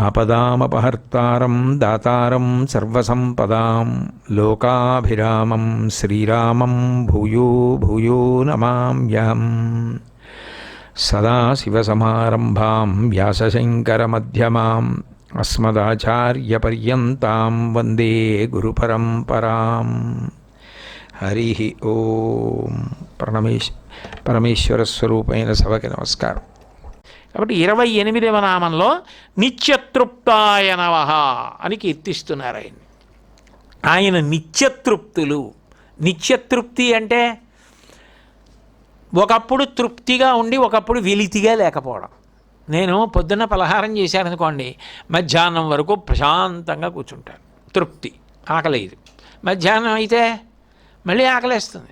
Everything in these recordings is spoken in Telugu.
ఆపదామపహర్తారం దాతారం సర్వసంపదాం లోకాభిరామం శ్రీరామం భూయో భూయో నమామ్యహం. సదాశివసమారంభాం వ్యాసశంకరమధ్యమాం అస్మదాచార్యపర్యంతం వందే గురుపరంపరాం. హరి ఓం. పరమేశ్ పరమేశ్వరస్వరూపైన సభకి నమస్కారం. కాబట్టి ఇరవై ఎనిమిదవ నామంలో నిత్యతృప్తాయ నవః అని కీర్తిస్తున్నారు ఆయన. ఆయన నిత్యతృప్తులు. నిత్యతృప్తి అంటే ఒకప్పుడు తృప్తిగా ఉండి ఒకప్పుడు వెలితిగా లేకపోవడం. నేను పొద్దున్న పలహారం చేశాననుకోండి మధ్యాహ్నం వరకు ప్రశాంతంగా కూర్చుంటాను. తృప్తి ఆకలేదు మధ్యాహ్నం అయితే మళ్ళీ ఆకలేస్తుంది.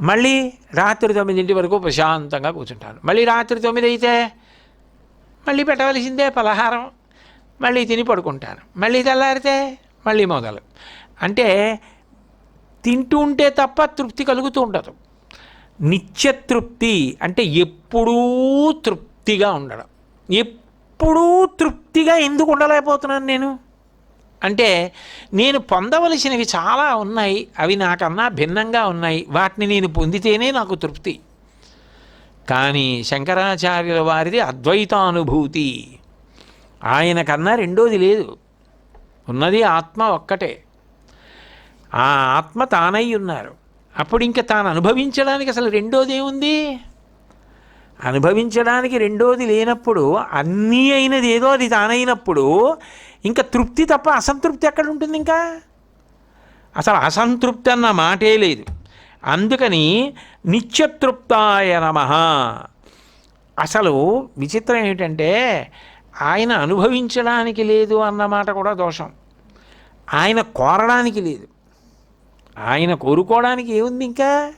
మళ్ళీ రాత్రి తొమ్మిదింటి వరకు ప్రశాంతంగా కూర్చుంటాను. మళ్ళీ రాత్రి తొమ్మిది అయితే మళ్ళీ పెట్టవలసిందే పలహారం మళ్ళీ తిని పడుకుంటాను. మళ్ళీ తెల్లారితే మళ్ళీ మొదలు. అంటే తింటూ ఉంటే తప్ప తృప్తి కలుగుతూ ఉండదు. నిత్యతృప్తి అంటే ఎప్పుడూ తృప్తిగా ఉండడం. ఎప్పుడూ తృప్తిగా ఎందుకు ఉండలేకపోతున్నాను నేను? అంటే నేను పొందవలసినవి చాలా ఉన్నాయి అవి నాకన్నా భిన్నంగా ఉన్నాయి వాటిని నేను పొందితేనే నాకు తృప్తి. కానీ శంకరాచార్యుల వారిది అద్వైతానుభూతి. ఆయన కన్నా రెండోది లేదు. ఉన్నది ఆత్మ ఒక్కటే. ఆ ఆత్మ తానై ఉన్నారు. అప్పుడు ఇంకా తాను అనుభవించడానికి అసలు రెండోది ఏముంది? అనుభవించడానికి రెండోది లేనప్పుడు అన్నీ అయినది ఏదో అది తానైనప్పుడు ఇంకా తృప్తి తప్ప అసంతృప్తి ఎక్కడ ఉంటుంది ఇంకా? అసలు అసంతృప్తి అన్న మాటే లేదు. అందుకని నిత్యతృప్తాయ నమ. అసలు విచిత్రం ఏమిటంటే ఆయన అనుభవించడానికి లేదు అన్న మాట కూడా దోషం. ఆయన కోరడానికి లేదు. ఆయన కోరుకోవడానికి ఏముంది ఇంకా?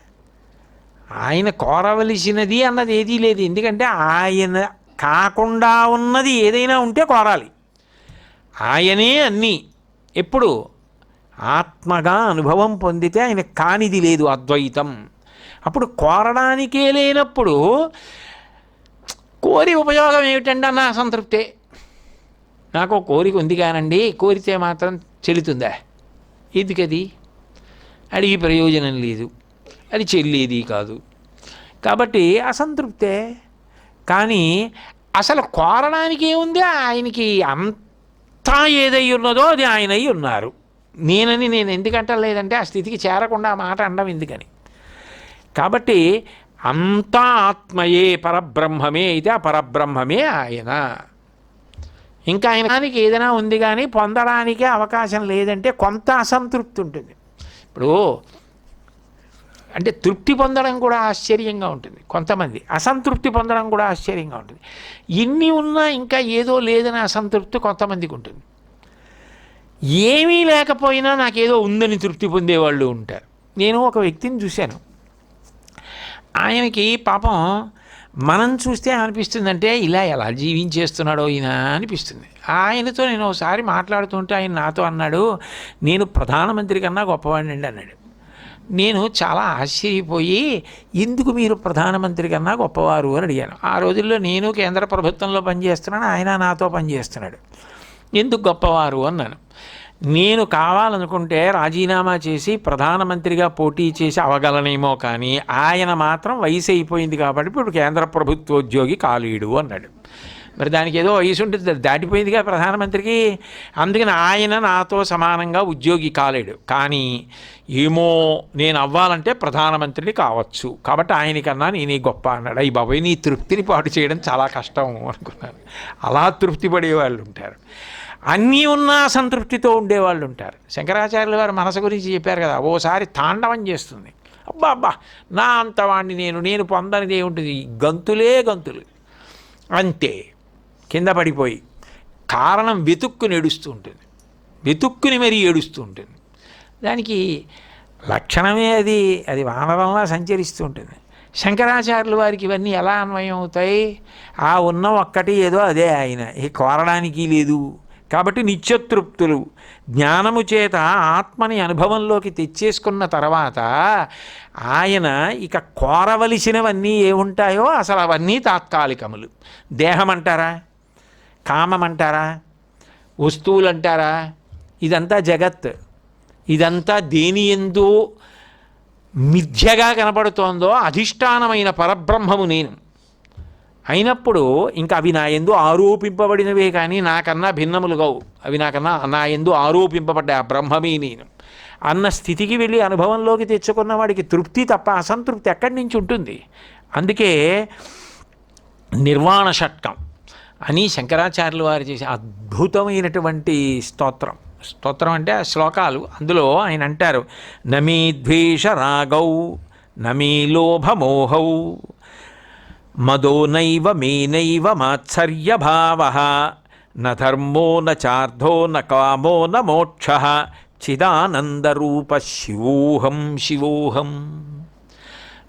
ఆయన కోరవలసినది అన్నది ఏదీ లేదు. ఎందుకంటే ఆయన కాకుండా ఉన్నది ఏదైనా ఉంటే కోరాలి. ఆయనే అన్నీ. ఎప్పుడు? ఆత్మగా అనుభవం పొందితే ఆయన కానిది లేదు అద్వైతం. అప్పుడు కోరడానికే లేనప్పుడు కోరి ఉపయోగం ఏమిటండి అన్న అసంతృప్తే. నాకు కోరిక ఉంది కానండి కోరితే మాత్రం చెల్లుతుందా? ఎందుకది? అడిగి ప్రయోజనం లేదు. అది చెల్లేది కాదు. కాబట్టి అసంతృప్తే. కానీ అసలు కోరడానికి ఏముంది ఆయనకి అంత ఏదై ఉన్నదో అది ఆయన ఉన్నారు. నేనని నేను ఎందుకంటే లేదంటే ఆ స్థితికి చేరకుండా ఆ మాట అనడం ఎందుకని? కాబట్టి అంతా ఆత్మయే పరబ్రహ్మమే అయితే ఆ పరబ్రహ్మమే ఆయన. ఇంకా ఆయనకి ఏదైనా ఉంది కానీ పొందడానికి అవకాశం లేదంటే కొంత అసంతృప్తి ఉంటుంది. ఇప్పుడు అంటే తృప్తి పొందడం కూడా ఆశ్చర్యంగా ఉంటుంది. కొంతమంది అసంతృప్తి పొందడం కూడా ఆశ్చర్యంగా ఉంటుంది. ఇన్ని ఉన్నా ఇంకా ఏదో లేదని అసంతృప్తి కొంతమందికి ఉంటుంది. ఏమీ లేకపోయినా నాకేదో ఉందని తృప్తి పొందేవాళ్ళు ఉంటారు. నేను ఒక వ్యక్తిని చూశాను. ఆయనకి పాపం మనం చూస్తే అనిపిస్తుందంటే ఇలా ఎలా జీవించేస్తున్నాడో ఈయన అనిపిస్తుంది. ఆయనతో నేను ఒకసారి మాట్లాడుతుంటే ఆయన నాతో అన్నాడు నేను ప్రధానమంత్రి కన్నా గొప్పవాడిని అన్నాడు. నేను చాలా ఆశ్చర్యపోయి ఎందుకు మీరు ప్రధానమంత్రి కన్నా గొప్పవారు? అని అడిగాను. ఆ రోజుల్లో నేను కేంద్ర ప్రభుత్వంలో పనిచేస్తున్నాను ఆయన నాతో పనిచేస్తున్నాడు. ఎందుకు గొప్పవారు? అన్నాను. నేను కావాలనుకుంటే రాజీనామా చేసి ప్రధానమంత్రిగా పోటీ చేసి అవగలనేమో కానీ ఆయన మాత్రం వయసు అయిపోయింది కాబట్టి ఇప్పుడు కేంద్ర ప్రభుత్వోద్యోగి కాలేడు అన్నాడు. మరి దానికి ఏదో వయసు ఉంటుంది దాటిపోయిందిగా ప్రధానమంత్రికి. అందుకని ఆయన నాతో సమానంగా ఉద్యోగి కాలేడు. కానీ ఏమో నేను అవ్వాలంటే ప్రధానమంత్రిని కావచ్చు. కాబట్టి ఆయనకన్నా నేనే గొప్ప అన్నాడు. అయ్యి బాబాయ్ నీ తృప్తిని పాటు చేయడం చాలా కష్టం అనుకున్నాను. అలా తృప్తి పడేవాళ్ళు ఉంటారు. అన్నీ ఉన్నా సంతృప్తితో ఉండేవాళ్ళు ఉంటారు. శంకరాచార్యుల వారు మనసు గురించి చెప్పారు కదా ఓసారి తాండవం చేస్తుంది. అబ్బా అబ్బా నా అంత నేను నేను పొందనిది ఏముంటుంది గంతులే గంతులు. అంతే. కింద పడిపోయి. కారణం వెతుక్కుని ఏడుస్తూ ఉంటుంది. వెతుక్కుని మరీ ఏడుస్తూ ఉంటుంది. దానికి లక్షణమే అది. అది వానరంలా సంచరిస్తూ ఉంటుంది. శంకరాచార్యుల వారికి ఇవన్నీ ఎలా అన్వయం అవుతాయి? ఆ ఉన్న ఒక్కటి ఏదో అదే ఆయన. ఈ కోరడానికి లేదు. కాబట్టి నిత్యతృప్తులు. జ్ఞానము చేత ఆత్మని అనుభవంలోకి తెచ్చేసుకున్న తర్వాత ఆయన ఇక కోరవలసినవన్నీ ఏముంటాయో అసలు అవన్నీ తాత్కాలికములు. దేహం అంటారా కామం అంటారా వస్తువులు అంటారా ఇదంతా జగత్. ఇదంతా దేని ఎందు మిథ్యగా కనపడుతోందో అధిష్టానమైన పరబ్రహ్మము నేను. అయినప్పుడు ఇంకా అవి నా ఎందు ఆరోపింపబడినవే కానీ నాకన్నా భిన్నములు కావు. అవి నాకన్నా నా ఎందు ఆరోపింపబడ్డ ఆ బ్రహ్మమే నేను. అన్న స్థితికి వెళ్ళి అనుభవంలోకి తెచ్చుకున్న వాడికి తృప్తి తప్ప అసంతృప్తి ఎక్కడి నుంచి ఉంటుంది? అందుకే నిర్వాణ షట్కం. అని శంకరాచార్యులు వారు చేసే అద్భుతమైనటువంటి స్తోత్రం. స్తోత్రం అంటే ఆ శ్లోకాలు. అందులో ఆయన అంటారు నమీ ద్వేష రాగౌ నమీ లోభమోహౌ మదో నైవ మేనైవ మాత్సర్యభావ న ధర్మో న చార్థో న కామో న మోక్ష చిదానందరూప శివోహం శివోహం.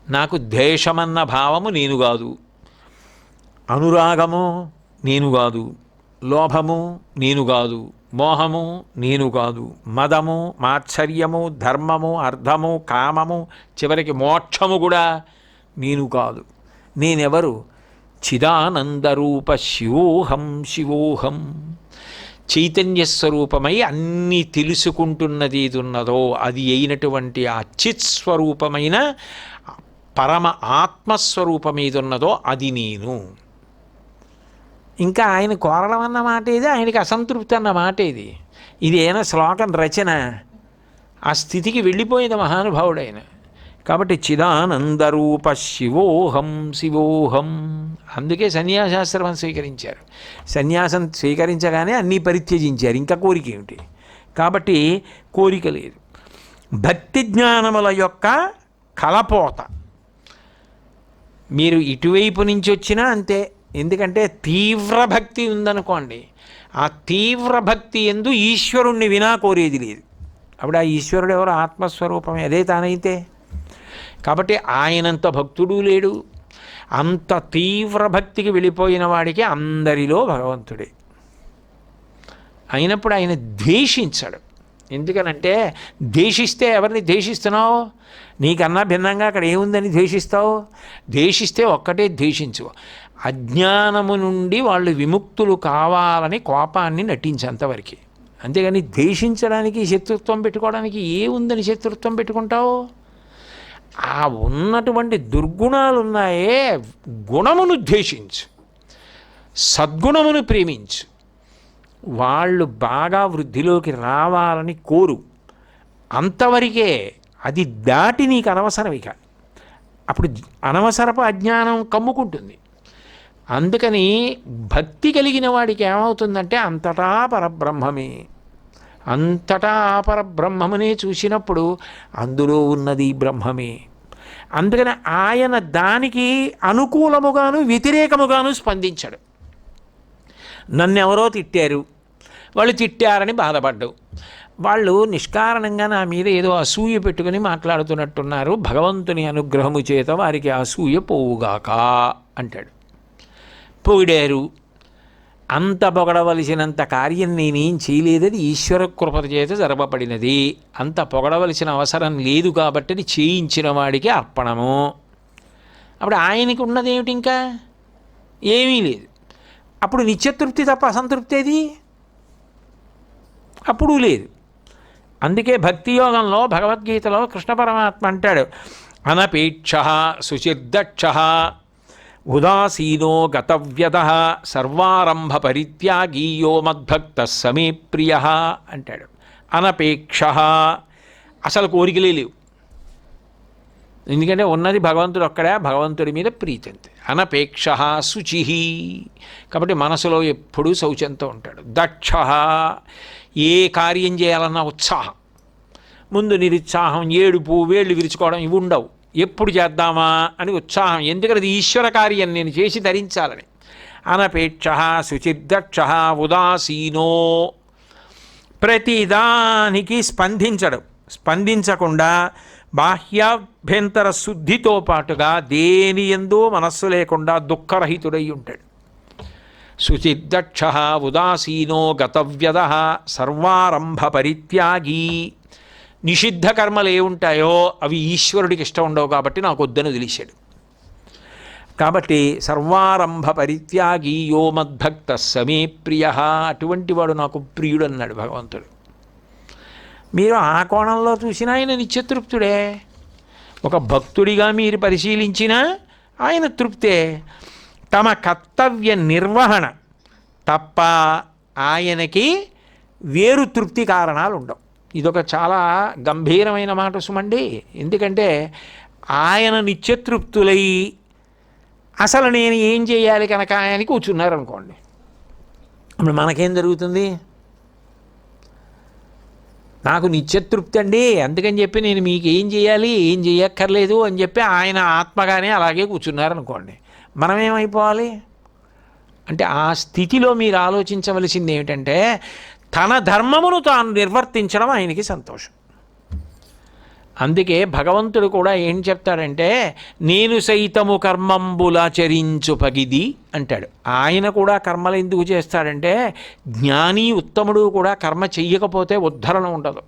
నాకు ద్వేషమన్న భావము నేను కాదు. అనురాగము నేను కాదు. లోభము నేను కాదు. మోహము నేను కాదు. మదము మాత్సర్యము ధర్మము అర్థము కామము చివరికి మోక్షము కూడా నేను కాదు. నేనెవరు? చిదానందరూప శివోహం శివోహం. చైతన్య స్వరూపమై అన్నీ తెలుసుకుంటున్నది ఏది ఉన్నదో అది అయినటువంటి ఆ చిత్స్వరూపమైన పరమ ఆత్మస్వరూపం ఏది ఉన్నదో అది నేను. ఇంకా ఆయన కోరడం అన్న మాట ఇది ఆయనకి అసంతృప్తి అన్న మాట ఇది ఇది ఏమైనా శ్లోకం రచన? ఆ స్థితికి వెళ్ళిపోయింది మహానుభావుడైన. కాబట్టి చిదానందరూప శివోహం శివోహం. అందుకే సన్యాసాశ్రమం స్వీకరించారు. సన్యాసం స్వీకరించగానే అన్నీ పరిత్యజించారు. ఇంకా కోరిక ఏమిటి? కాబట్టి కోరిక లేదు. భక్తి జ్ఞానముల యొక్క కలపోత. మీరు ఇటువైపు నుంచి వచ్చినా అంతే. ఎందుకంటే తీవ్ర భక్తి ఉందనుకోండి ఆ తీవ్ర భక్తి ఎందు ఈశ్వరుణ్ణి వినా కోరేది లేదు. అప్పుడు ఆ ఈశ్వరుడు ఎవరు? ఆత్మస్వరూపమే. అదే తానైతే. కాబట్టి ఆయనంత భక్తుడు లేడు. అంత తీవ్ర భక్తికి వెళ్ళిపోయిన వాడికి అందరిలో భగవంతుడే. అయినప్పుడు ఆయన ద్వేషించాడు. ఎందుకనంటే ద్వేషిస్తే ఎవరిని ద్వేషిస్తున్నావు? నీకన్నా భిన్నంగా అక్కడ ఏముందని ద్వేషిస్తావు? ద్వేషిస్తే ఒక్కటే ద్వేషించు అజ్ఞానము నుండి వాళ్ళు విముక్తులు కావాలని కోపాన్ని నటించేంతవరకు అంతేగాని ద్వేషించడానికి శత్రుత్వం పెట్టుకోవడానికి ఏముందని శత్రుత్వం పెట్టుకుంటావు? ఆ ఉన్నటువంటి దుర్గుణాలు ఉన్నాయే గుణమును ద్వేషించు సద్గుణమును ప్రేమించు. వాళ్ళు బాగా వృద్ధిలోకి రావాలని కోరు. అంతవరకే అది దాటి నీకు అనవసరం ఇక. అప్పుడు అనవసరపు అజ్ఞానం కమ్ముకుంటుంది. అందుకని భక్తి కలిగిన వాడికి ఏమవుతుందంటే అంతటా పరబ్రహ్మమే. అంతటా ఆ పరబ్రహ్మమునే చూసినప్పుడు అందులో ఉన్నది బ్రహ్మమే. అందుకని ఆయన దానికి అనుకూలముగాను వ్యతిరేకముగాను స్పందించాడు. నన్నెవరో తిట్టారు. వాళ్ళు తిట్టారని బాధపడ్డావు వాళ్ళు నిష్కారణంగా నా మీద ఏదో అసూయ పెట్టుకుని మాట్లాడుతున్నట్టున్నారు. భగవంతుని అనుగ్రహము చేత వారికి అసూయ పోవుగాక అంటాడు. పొగిడారు అంత పొగడవలసినంత కార్యం నేనేం చేయలేదని ఈశ్వర కృప చేత జరపబడినది. అంత పొగడవలసిన అవసరం లేదు కాబట్టి అది చేయించిన వాడికి అర్పణము. అప్పుడు ఆయనకి ఉన్నది ఏమిటి ఇంకా? ఏమీ లేదు. అప్పుడు నిత్యతృప్తి తప్ప అసంతృప్తి ఏది? అప్పుడు లేదు. అందుకే భక్తి యోగంలో భగవద్గీతలో కృష్ణ పరమాత్మ అంటాడు. అనపేక్ష శుచిర్దక్ష ఉదాసీనో గతవ్యత సర్వారంభ పరిత్యాగీయో మద్భక్త సమీ ప్రియ అంటాడు. అనపేక్ష. అసలు కోరికలే లేవు. ఎందుకంటే ఉన్నది భగవంతుడు అక్కడే భగవంతుడి మీద ప్రీతి అంతే. అనపేక్ష శుచి. కాబట్టి మనసులో ఎప్పుడూ శౌచంతో ఉంటాడు. దక్ష. ఏ కార్యం చేయాలన్న ఉత్సాహం. ముందు నిరుత్సాహం ఏడుపు వేళ్ళు విరుచుకోవడం ఇవి ఉండవు. ఎప్పుడు చేద్దామా అని ఉత్సాహం. ఎందుకంటే అది ఈశ్వర కార్యం నేను చేసి ధరించాలని. అనపేక్ష శుచిర్దక్ష ఉదాసీనో. ప్రతిదానికి స్పందించడం. స్పందించకుండా బాహ్యాభ్యంతర శుద్ధితో పాటుగా దేని ఎందో మనస్సు లేకుండా దుఃఖరహితుడై ఉంటాడు. శుచిర్దక్ష ఉదాసీనో గతవ్యద సర్వారంభ పరిత్యాగి. నిషిద్ధ కర్మలు ఏ ఉంటాయో అవి ఈశ్వరుడికి ఇష్టం ఉండవు కాబట్టి నాకు వద్దని తెలిశాడు కాబట్టి సర్వారంభ పరిత్యాగి యో మద్భక్త సమే ప్రియ అటువంటి వాడు నాకు ప్రియుడు అన్నాడు భగవంతుడు. మీరు ఆ కోణంలో చూసినా ఆయన నిత్యతృప్తుడే. ఒక భక్తుడిగా మీరు పరిశీలించినా ఆయన తృప్తే. తమ కర్తవ్య నిర్వహణ తప్ప ఆయనకి వేరు తృప్తి కారణాలు ఉండవు ఇదొక చాలా గంభీరమైన మాట సుమండి. ఎందుకంటే ఆయన నిత్యతృప్తులై అసలు నేను ఏం చేయాలి కనుక ఆయన కూర్చున్నారు అనుకోండి ఇప్పుడు మనకేం జరుగుతుంది? నాకు నిత్యతృప్తి అండి అందుకని చెప్పి నేను మీకు ఏం చేయాలి ఏం చేయక్కర్లేదు అని చెప్పి ఆయన ఆత్మగానే అలాగే కూర్చున్నారనుకోండి. మనం ఏమైపోవాలి అంటే ఆ స్థితిలో మీరు ఆలోచించవలసింది ఏమిటంటే తన ధర్మమును తాను నిర్వర్తించడం ఆయనకి సంతోషం. అందుకే భగవంతుడు కూడా ఏం చెప్తాడంటే నేను సైతము కర్మంబులాచరించు పగిది అంటాడు. ఆయన కూడా కర్మలు ఎందుకు చేస్తాడంటే జ్ఞాని ఉత్తముడు కూడా కర్మ చెయ్యకపోతే ఉద్ధరణ ఉండదు.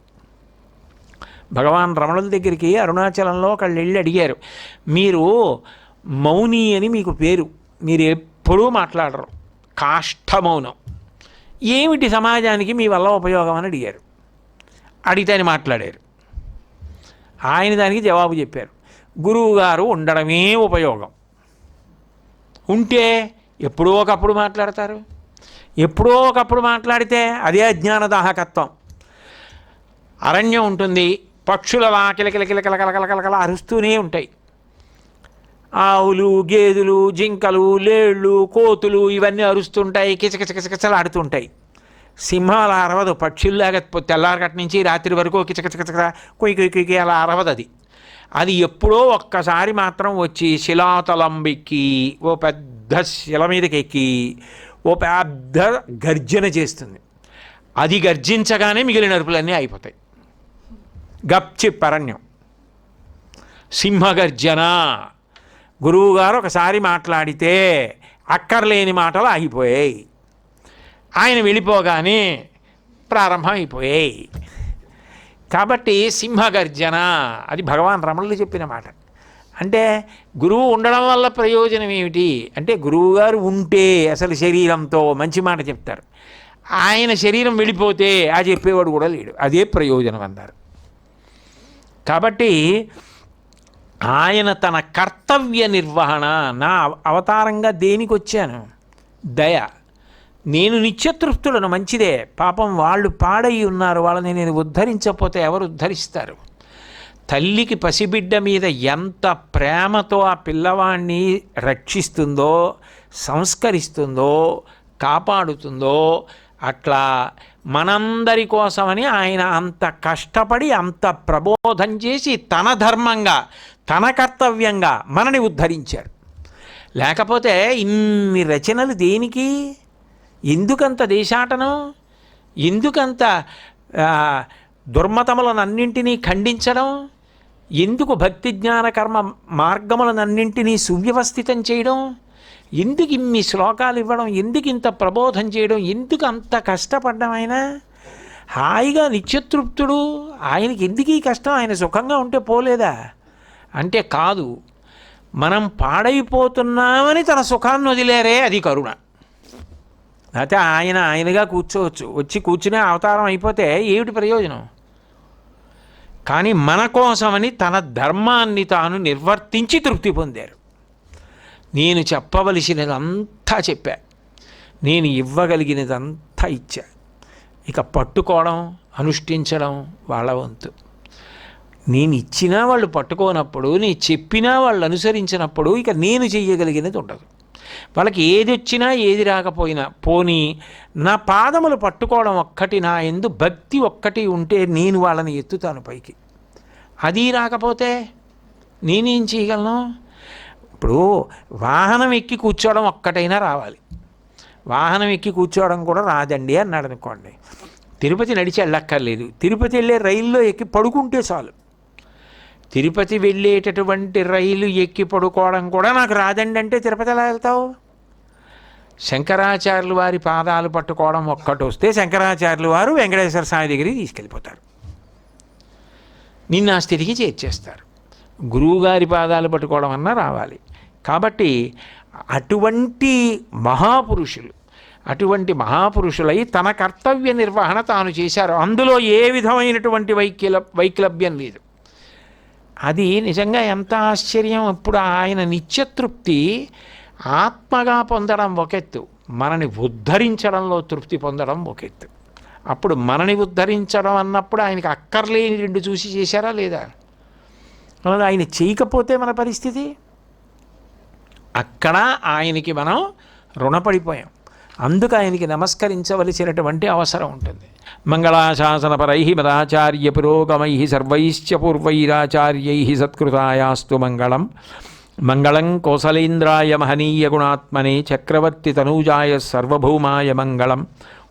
భగవాన్ రమణుల దగ్గరికి అరుణాచలంలో ఒకళ్ళు వెళ్ళి అడిగారు మీరు మౌని అని మీకు పేరు మీరు ఎప్పుడూ మాట్లాడరు. కాష్ఠమౌనం. ఏమిటి సమాజానికి మీ వల్ల ఉపయోగం అని అడిగారు. అడిగితే అని మాట్లాడారు. ఆయన దానికి జవాబు చెప్పారు. గురువుగారు ఉండడమే ఉపయోగం. ఉంటే ఎప్పుడో ఒకప్పుడు మాట్లాడతారు. ఎప్పుడో ఒకప్పుడు మాట్లాడితే అదే అజ్ఞానదాహకత్వం. అరణ్యం ఉంటుంది పక్షుల కలకల అరుస్తూనే ఉంటాయి. ఆవులు గేదెలు జింకలు లేళ్ళు కోతులు ఇవన్నీ అరుస్తుంటాయి కిచకిచకిచకిచలు ఆడుతుంటాయి సింహాలు అరవదు పక్షుల్లాగా తెల్లారగట్ నుంచి రాత్రి వరకు కిచకిచకిచక కొయ్యి కొయ్యి కొయ్యి అలా అరవదు అది. అది ఎప్పుడో ఒక్కసారి మాత్రం వచ్చి శిలాతలంబెక్కి ఓ పెద్ద శిల మీదకి ఎక్కి ఓ పెద్ద గర్జన చేస్తుంది. అది గర్జించగానే మిగిలిన అరుపులన్నీ అయిపోతాయి. గప్చి పరణ్యం సింహగర్జన. గురువుగారు ఒకసారి మాట్లాడితే అక్కర్లేని మాటలు ఆగిపోయాయి. ఆయన వెళ్ళిపోగానే ప్రారంభం అయిపోయాయి కాబట్టి సింహగర్జన అది భగవాన్ రమణులు చెప్పిన మాట. అంటే గురువు ఉండడం వల్ల ప్రయోజనం ఏమిటి? అంటే గురువుగారు ఉంటే అసలు శరీరంతో మంచి మాట చెప్తారు. ఆయన శరీరం వెళ్ళిపోతే ఆ చెప్పేవాడు కూడా లేడు. అదే ప్రయోజనం అన్నారు. కాబట్టి ఆయన తన కర్తవ్య నిర్వహణ నా అవతారంగా దేనికి వచ్చాను దయ. నేను నిత్యతృప్తులను మంచిదే. పాపం వాళ్ళు పాడై ఉన్నారు వాళ్ళని నేను ఉద్ధరించకపోతే ఎవరు ఉద్ధరిస్తారు? తల్లికి పసిబిడ్డ మీద ఎంత ప్రేమతో ఆ పిల్లవాడిని రక్షిస్తుందో సంస్కరిస్తుందో కాపాడుతుందో అట్లా మనందరి కోసమని ఆయన అంత కష్టపడి అంత ప్రబోధం చేసి తన ధర్మంగా తన కర్తవ్యంగా మనని ఉద్ధరించారు. లేకపోతే ఇన్ని రచనలు దేనికి? ఎందుకంత దేశాటనం? ఎందుకంత దుర్మతములనన్నింటినీ ఖండించడం? ఎందుకు భక్తి జ్ఞాన కర్మ మార్గములనన్నింటినీ సువ్యవస్థితం చేయడం? ఎందుకు ఇన్ని శ్లోకాలు ఇవ్వడం? ఎందుకు ఇంత ప్రబోధం చేయడం? ఎందుకు అంత కష్టపడ్డం ఆయన? హాయిగా నిత్యతృప్తుడు. ఆయనకి ఎందుకు ఈ కష్టం? ఆయన సుఖంగా ఉంటే పోలేదా? అంటే కాదు. మనం పాడైపోతున్నామని తన సుఖాన్ని వదిలేరే అది కరుణ. అయితే ఆయన ఆయనగా కూర్చోవచ్చు. వచ్చి కూర్చునే అవతారం అయిపోతే ఏమిటి ప్రయోజనం? కానీ మన కోసమని తన ధర్మాన్ని తాను నిర్వర్తించి తృప్తి పొందారు. నేను చెప్పవలసినదంతా చెప్పా. నేను ఇవ్వగలిగినదంతా ఇచ్చా. ఇక పట్టుకోవడం అనుష్ఠించడం వాళ్ళ వంతు. నేను ఇచ్చినా వాళ్ళు పట్టుకోనప్పుడు నేను చెప్పినా వాళ్ళు అనుసరించినప్పుడు ఇక నేను చెయ్యగలిగినది ఉండదు. వాళ్ళకి ఏది వచ్చినా ఏది రాకపోయినా పోనీ నా పాదములు పట్టుకోవడం ఒక్కటి నా ఎందు భక్తి ఒక్కటి ఉంటే నేను వాళ్ళని ఎత్తుతాను పైకి. అది రాకపోతే నేనేం చేయగలను? ఇప్పుడు వాహనం ఎక్కి కూర్చోవడం ఒక్కటైనా రావాలి. వాహనం ఎక్కి కూర్చోవడం కూడా రాదండి అన్నాడు అనుకోండి. తిరుపతి నడిచి వెళ్ళక్కర్లేదు. తిరుపతి వెళ్ళే రైల్లో ఎక్కి పడుకుంటే చాలు. తిరుపతి వెళ్ళేటటువంటి రైలు ఎక్కి పడుకోవడం కూడా నాకు రాదండి అంటే తిరుపతి ఎలా వెళ్తావు? శంకరాచార్యులు వారి పాదాలు పట్టుకోవడం ఒక్కటి వస్తే శంకరాచార్యులు వారు వెంకటేశ్వర స్వామి దగ్గరికి తీసుకెళ్ళిపోతారు. నిన్ను ఆ స్థితికి చేర్చేస్తారు. గురువుగారి పాదాలు పట్టుకోవడం అన్నా రావాలి. కాబట్టి అటువంటి మహాపురుషులు అటువంటి మహాపురుషులై తన కర్తవ్య నిర్వహణ తాను చేశారు. అందులో ఏ విధమైనటువంటి వైక్ల వైక్లభ్యం లేదు. అది నిజంగా ఎంత ఆశ్చర్యం. ఇప్పుడు ఆయన నిత్యతృప్తి ఆత్మగా పొందడం ఒకెత్తు మనని ఉద్ధరించడంలో తృప్తి పొందడం ఒకెత్తు అప్పుడు మనని ఉద్ధరించడం అన్నప్పుడు ఆయనకి అక్కర్లేని రెండు చూసి చేశారా లేదా? ఆయన చేయకపోతే మన పరిస్థితి? అక్కడ ఆయనకి మనం రుణపడిపోయాం. అందుకు ఆయనకి నమస్కరించవలసినటువంటి అవసరం ఉంటుంది. మంగళాశాసనపరై మదాచార్య పురోగమై సర్వైశ్చ పూర్వైరాచార్యై సత్కృతాయాస్తు మంగళం. మంగళం కోసలేంద్రాయ మహనీయ గుణాత్మనే చక్రవర్తి తనూజాయ సర్వభౌమాయ మంగళం.